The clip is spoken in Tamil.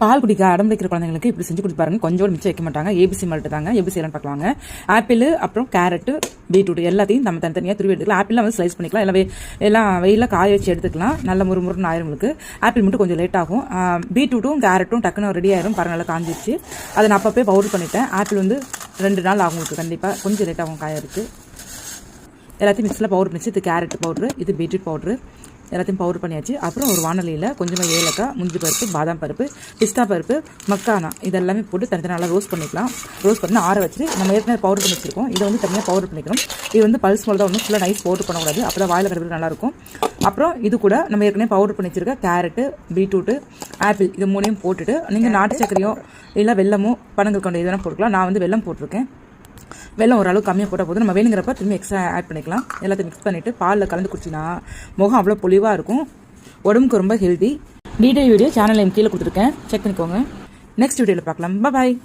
பால் குடிக்க அடம் வைக்கிற குழந்தைங்களுக்கு இப்படி செஞ்சு கொடுப்பாருங்க கொஞ்சம் மிச்சம் வைக்க மாட்டாங்க. ஏபிசி மல்ட்டு தாங்க. ஏபிசி எல்லாம் பார்க்கலாங்க. ஆப்பிள் அப்புறம் கேரட்டு பீட்ரூட் எல்லாத்தையும் நம்ம தனித்தனியாக துருவி எடுத்துக்கலாம். ஆப்பிள்லாம் வந்து ஸ்லைஸ் பண்ணிக்கலாம். எல்லாம் எல்லாம் வெயிலில் காய வச்சு எடுத்துக்கலாம். நல்ல முறு முருன்னு ஆயிரும் உங்களுக்கு. ஆப்பிள் மட்டும் கொஞ்சம் லேட் ஆகும். பீட்ரூட்டும் கேரட்டும் டக்குன்னு ரெடி ஆயிரும். பாருங்க நல்லா காஞ்சிச்சு அதை நான் அப்பப்போ பவுடர் பண்ணிட்டேன். ஆப்பிள் வந்து ரெண்டு நாள் ஆகும் உங்களுக்கு கண்டிப்பாக கொஞ்சம் லேட் ஆகும் காயறதுக்கு. எல்லாத்தையும் மிக்ஸில் பவுடர் பண்ணிச்சு. இது கேரட் பவுட்ரு இது பீட்ரூட் பவுட்ரு எல்லாத்தையும் பவுடர் பண்ணியாச்சு. அப்புறம் ஒரு வானலியில் கொஞ்சமாக ஏலக்காய் முந்திரி பருப்பு பாதாம் பருப்பு பிஸ்தா பருப்பு மக்கானா இதெல்லாமே போட்டு தனித்தனி நல்லா ரோஸ்ட் பண்ணிக்கலாம். ரோஸ்ட் பண்ணி ஆற வச்சுட்டு நம்ம ஏற்கனவே பவுடர் பண்ணி வச்சிருக்கோம். இதை வந்து தனியாக பவுடர் பண்ணிக்கணும். இது வந்து பல்ஸ் போல் தான் ஒன்றும் ஃபுல்லாக நைஸ் பவுடர் பண்ணக்கூடாது. அப்போ தான் வாயில் கடவுள் நல்லாயிருக்கும் அப்புறம் இது கூட நம்ம ஏற்கனவே பவுடர் பண்ணி வச்சிருக்க கேரட்டு பீட்ரூட்டு ஆப்பிள் இது மூணையும் போட்டுட்டு நீங்கள் நாட்டு சக்கரையோ இல்லை வெல்லமோ பனங்கள் கொண்டு இதெல்லாம் போட்டுக்கலாம். நான் வந்து வெல்லம் போட்டிருக்கேன். வெள்ளம் ஓரளவு கம்மியாக போட்டால் போதும். நம்ம வேணுங்கிறப்ப திரும்பி எக்ஸ்ட்ரா ஆட் பண்ணிக்கலாம். எல்லாத்தையும் மிக்ஸ் பண்ணிவிட்டு பாலில் கலந்து குடிச்சினா முகம் அவ்வளோ பொலிவாக இருக்கும். உடம்புக்கு ரொம்ப ஹெல்தி டீடைல் வீடியோ சேனலில் கீழே கொடுத்துருக்கேன். செக் பண்ணிக்கோங்க. நெக்ஸ்ட் வீடியோவில் பார்க்கலாம். பாய்